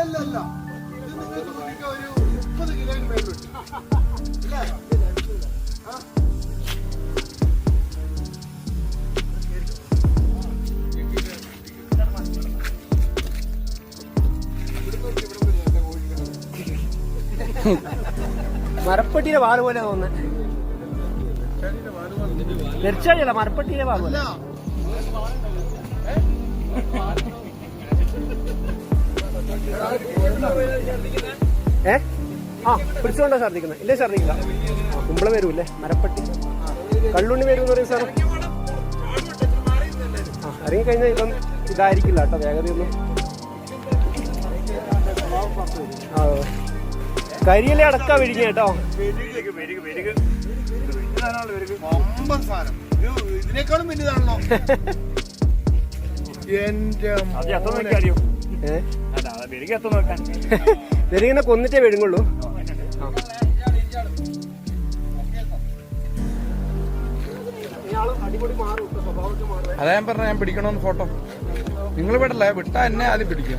അല്ലല്ലല്ല ഇത് നിങ്ങൾക്ക് നോക്കിക്കോ ഒരു മുപ്പത് ഇല്ലേ? മരപ്പട്ടിയുടെ വാൽ പോലെ തോന്നുന്നത് തീർച്ചയായില്ല മരപ്പട്ടിയുടെ വാൽ ഏ? ആ പിടിച്ചുകൊണ്ടാ ഛർദിക്കുന്നത് ഇല്ലേ ഛർദിക്കില്ല ആ കുമ്പളം വരൂല്ലേ? മരപ്പട്ടി. കള്ളുണ്ണി വരും എന്ന് പറയും സാർ ആ ഇറങ്ങി കഴിഞ്ഞാൽ ഇപ്പം ഇതായിരിക്കില്ല കേട്ടോ വേഗതയൊന്നും ആ കരിയിലെ അടക്ക വിഴിഞ്ഞ കേട്ടോ. ഇതിനേക്കാളും വലുതാണല്ലോ എന്റെ മോനെ. നെരിങ്ങനെ കൊന്നിട്ടേ വിഴുങ്ങുള്ളൂ. അതാ ഞാൻ പറഞ്ഞ ഞാൻ പിടിക്കണമെന്ന് ഫോട്ടോ. നിങ്ങൾ വിടല്ലേ വിട്ടാ എന്നെ ആദ്യം പിടിക്കുക